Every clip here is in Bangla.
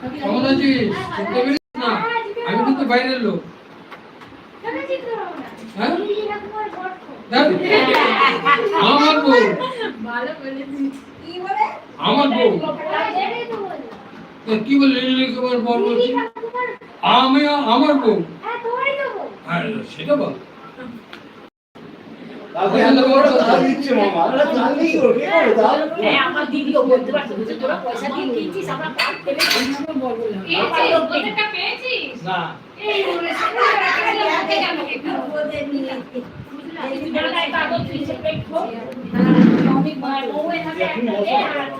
কেমন আছিস না। আমি কিন্তু বাইরের লোক। হ্যাঁ? আমার বউ। আমার বউ। কি বললি লিলি কুমার বলছি? আমি আমার বউ। আর সেটা বল। আমার দিদিও বলতে পারতো যে তোরা পয়সা দিয়ে কিনছিস আমরা পাট কিনছিস বলব না না কারণ তুমি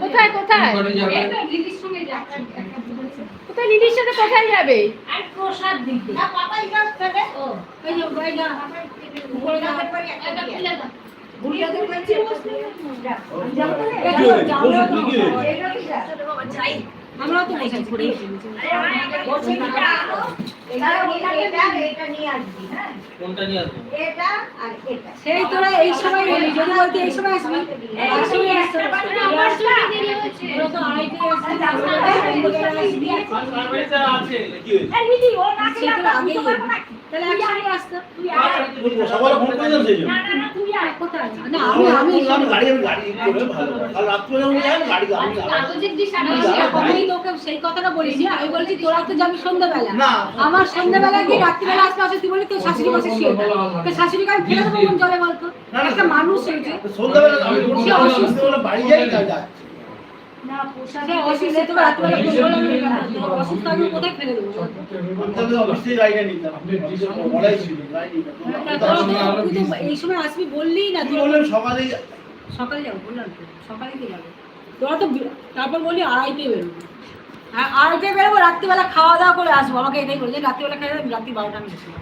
কোথায়, কোথায়? সঙ্গে যাচ্ছে। কোথায় দিদির সাথে কোথায় যাবে? আর প্রসাদ দিতে। ও, ওই যে ওই না উপরে যাও এটা খুলে দাও। বুড়িয়াদের বাড়িতে বসতে আমরাও তো ঘুরে আসব সেই তোরা এই সময় এলি যদি বলতে এই সময় আসবি। আড়াইটে আসবি। সেই কথাটা বলিনি। আমি বলছি তোরা তো যাবি সন্ধ্যাবেলা। আমার সন্ধ্যাবেলা গিয়ে রাত্রিবেলা আসতে আসে তুই বলি তোর শাশুড়ি বসে শুয়ে। তোর শাশুড়িকে আমি ফেলে দেবো জলে বলতো। একটা মানুষ হয়েছে সন্ধ্যাবেলা আমি বাড়ি যাই এই সময় আসবি বললি না সকালে যাব বললাম সকালে তো যাব। তোরা তো তারপর বলি আড়াইটে বেরোবো। আর আড়াইটে বেরোবো রাত্রিবেলা খাওয়া দাওয়া করে আসব। আমাকে এটাই বলে যে রাত্রিবেলা খাই রাত্রি বারোটা আমি যাব।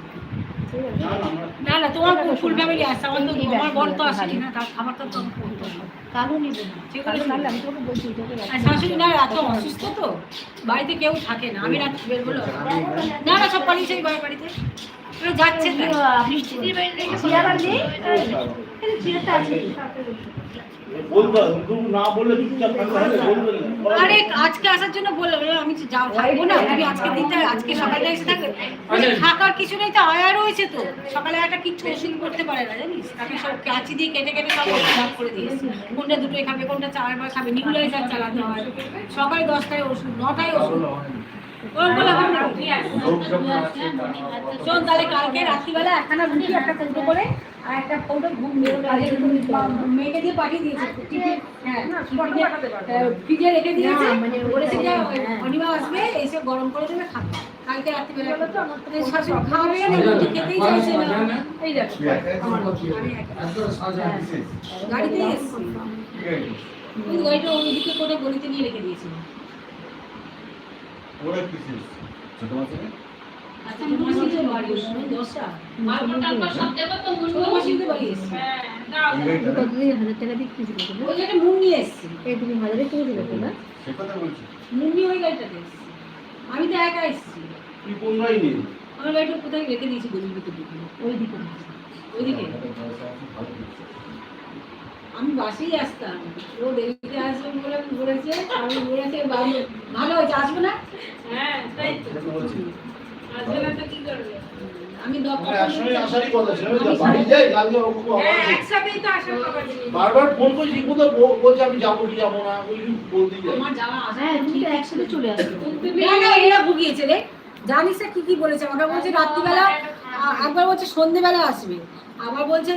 না, না, তোমার ফুল ফ্যামিলি আসছে আমার তো আমার বর তো আসেনি না তার খাবার তো কালো নিব না। আমি তোকে বলছি শাশুড়ি না এত অসুস্থ তো? বাড়িতে কেউ থাকে না। আমি রাত বের হলো না না সব পালিয়েছে বাড়িতে। যাচ্ছে না। আরে আজকে আসার জন্য বললাম আমি যে যাও না তুমি আজকে দিতে আজকে সকালে এসে থাকবে। থাকার কিছু নেই তো আয়া রয়েছে তো। সকালে একটা কিচ্ছু ওষুধ করতে পারে না জানিস? তাকে সব কাঁচি দিয়ে কেটে কেটে সব ভাগ করে দিয়েছে। কোনটা দুটোই খাবে কোনটা চারবার খাবে নিউলাইজার চালাতে হয়। সকালে দশটায় ওষুধ নটায় ওষুধ। শোন তাহলে কালকে রাত্রিবেলা একখানা রুটি একটা কৌটো করে আর একটা কৌটো ঘুম মেয়েকে দিয়ে পাঠিয়ে দিয়েছে। হ্যাঁ ফ্রিজে রেখে দিয়েছে। মানে বলেছে যে অনিমা আসবে এসে গরম করে দেবে খাবে। কালকে রাত্রিবেলা শাশুড়ি খাবে না রুটি খেতেই চাইছে না। এই দেখো আমার আমি একা। গাড়িতেই এসেছি। গাড়িটা ওইদিকে করে গলিতে নিয়ে রেখে আচ্ছা বাড়ি ওই দশটা। ছোট বাড়ি এসেছি। হাজার টাকা ওই মুন নিয়ে এই তুমি হাজারে তো না মুন্নি ওই গাড়িটাতে এসেছি। আমি তো একা এসেছি। তুই আমার গাড়িটা কোথায় রেখে দিয়েছি গলির ভিতর দিকে। ওই দিকে ওইদিকে। আমি বাসেই আসতাম। ও দেরিতে আসবে বলে বলেছে আমি বলেছে বাবু- ভালো হয়েছে আসবে না? হ্যাঁ তাই তো। আসবে না তো কি করবে? আমি হ্যাঁ বারবার ফোন বলছে যাব কি যাব না? ওই হ্যাঁ একসাথে চলে ভুগিয়েছে রে। জানিস না কি কি বলেছে? আমাকে বলছে রাত্রিবেলা একবার বলছে সন্ধেবেলা আসবে। আবার বলছে